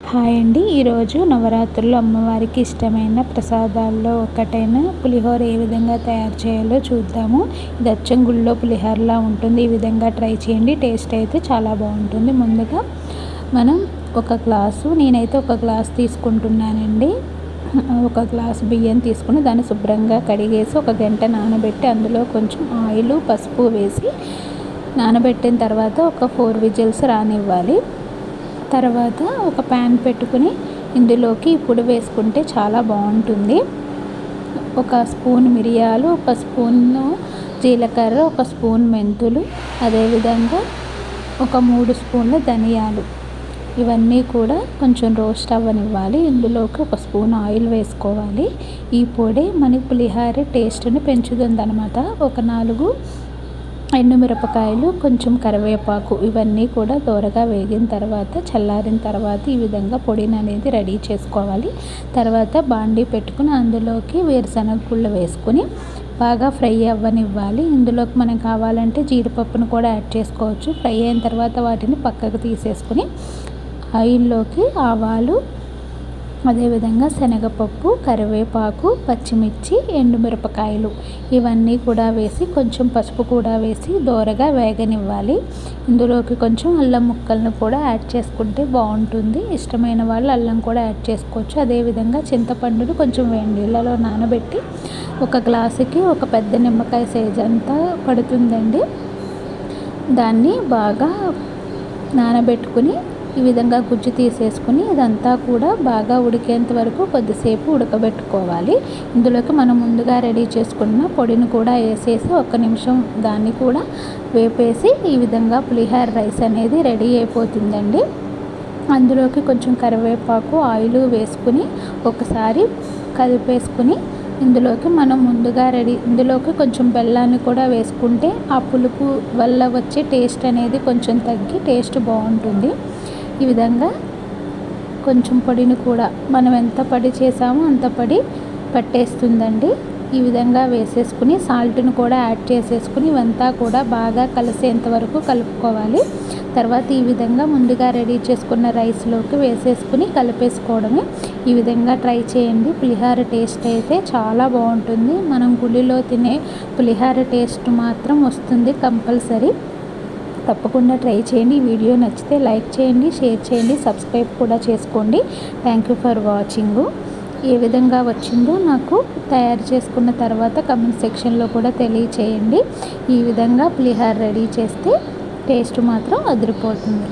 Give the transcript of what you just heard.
Hi అండి. ఈరోజు నవరాత్రులు అమ్మవారికి ఇష్టమైన ప్రసాదాల్లో ఒకటైన పులిహోర ఏ విధంగా తయారు చేయాలో చూద్దాము. ఇది అచ్చం గుళ్ళో పులిహోరలా ఉంటుంది. ఈ విధంగా ట్రై చేయండి. టేస్ట్ అయితే చాలా బాగుంటుంది. ముందుగా మనం ఒక గ్లాసు నేనైతే ఒక గ్లాస్ తీసుకుంటున్నానండి. ఒక గ్లాస్ బియ్యం తీసుకుని దాన్ని శుభ్రంగా కడిగేసి ఒక గంట నానబెట్టి అందులో కొంచెం ఆయిల్ పసుపు వేసి నానబెట్టిన తర్వాత ఒక ఫోర్ విజిల్స్ రానివ్వాలి. తర్వాత ఒక ప్యాన్ పెట్టుకుని ఇందులోకి ఇప్పుడు వేసుకుంటే చాలా బాగుంటుంది. ఒక స్పూన్ మిరియాలు ఒక స్పూన్ జీలకర్ర ఒక స్పూన్ మెంతులు అదేవిధంగా ఒక మూడు స్పూన్ల ధనియాలు. ఇవన్నీ కూడా కొంచెం రోస్ట్ అవ్వనివ్వాలి. ఇందులోకి ఒక స్పూన్ ఆయిల్ వేసుకోవాలి. ఈ పొడి మన పులిహార టేస్ట్ని పెంచుతుంది అనమాట ఒక నాలుగు ఎండుమిరపకాయలు కొంచెం కరివేపాకు ఇవన్నీ కూడా దోరగా వేగిన తర్వాత చల్లారిన తర్వాత ఈ విధంగా పొడిని అనేది రెడీ చేసుకోవాలి. తర్వాత బాండీ పెట్టుకుని అందులోకి వేరుశనగ గుళ్ళు వేసుకుని బాగా ఫ్రై అవ్వనివ్వాలి. ఇందులోకి మనం కావాలంటే జీడిపప్పును కూడా యాడ్ చేసుకోవచ్చు. ఫ్రై అయిన తర్వాత వాటిని పక్కకు తీసేసుకుని ఆయిల్లోకి ఆవాలు అదేవిధంగా శనగపప్పు కరివేపాకు పచ్చిమిర్చి ఎండుమిరపకాయలు ఇవన్నీ కూడా వేసి కొంచెం పసుపు కూడా వేసి దోరగా వేగనివ్వాలి. ఇందులోకి కొంచెం అల్లం ముక్కలను కూడా యాడ్ చేసుకుంటే బాగుంటుంది. ఇష్టమైన వాళ్ళు అల్లం కూడా యాడ్ చేసుకోవచ్చు. అదేవిధంగా చింతపండును కొంచెం వేడి నానబెట్టి ఒక గ్లాసుకి ఒక పెద్ద నిమ్మకాయ సైజ్ అంతా పడుతుందండి. దాన్ని బాగా నానబెట్టుకుని ఈ విధంగా గుజ్జు తీసేసుకుని ఇదంతా కూడా బాగా ఉడికేంత వరకు కొద్దిసేపు ఉడకబెట్టుకోవాలి. ఇందులోకి మనం ముందుగా రెడీ చేసుకున్న పొడిని కూడా వేసేసి ఒక్క నిమిషం దాన్ని కూడా వేపేసి ఈ విధంగా పులిహార రైస్ అనేది రెడీ అయిపోతుందండి. అందులోకి కొంచెం కరివేపాకు ఆయిల్ వేసుకుని ఒకసారి కలిపేసుకుని ఇందులోకి మనం ముందుగా రెడీ ఇందులోకి కొంచెం బెల్లాన్ని కూడా వేసుకుంటే ఆ పులుపు వల్ల వచ్చే టేస్ట్ అనేది కొంచెం తగ్గి టేస్ట్ బాగుంటుంది. ఈ విధంగా కొంచెం పొడిని కూడా మనం ఎంత పొడి చేసామో అంత పడి పట్టేస్తుందండి. ఈ విధంగా వేసేసుకుని సాల్ట్ని కూడా యాడ్ చేసేసుకుని ఇవంతా కూడా బాగా కలిసేంత వరకు కలుపుకోవాలి. తర్వాత ఈ విధంగా ముందుగా రెడీ చేసుకున్న రైస్లోకి వేసేసుకుని కలిపేసుకోవడమే. ఈ విధంగా ట్రై చేయండి. పులిహార టేస్ట్ అయితే చాలా బాగుంటుంది. మనం గుడిలో తినే పులిహార టేస్ట్ మాత్రం వస్తుంది కంపల్సరీ. తప్పకుండా ట్రై చేయండి. ఈ వీడియో నచ్చితే లైక్ చేయండి షేర్ చేయండి సబ్స్క్రైబ్ కూడా చేసుకోండి. థ్యాంక్ యూ ఫర్ వాచింగు ఏ విధంగా వచ్చిందో నాకు తయారు చేసుకున్న తర్వాత కమెంట్ సెక్షన్లో కూడా తెలియచేయండి. ఈ విధంగా పులిహార రెడీ చేస్తే టేస్ట్ మాత్రం అదిరిపోతుంది.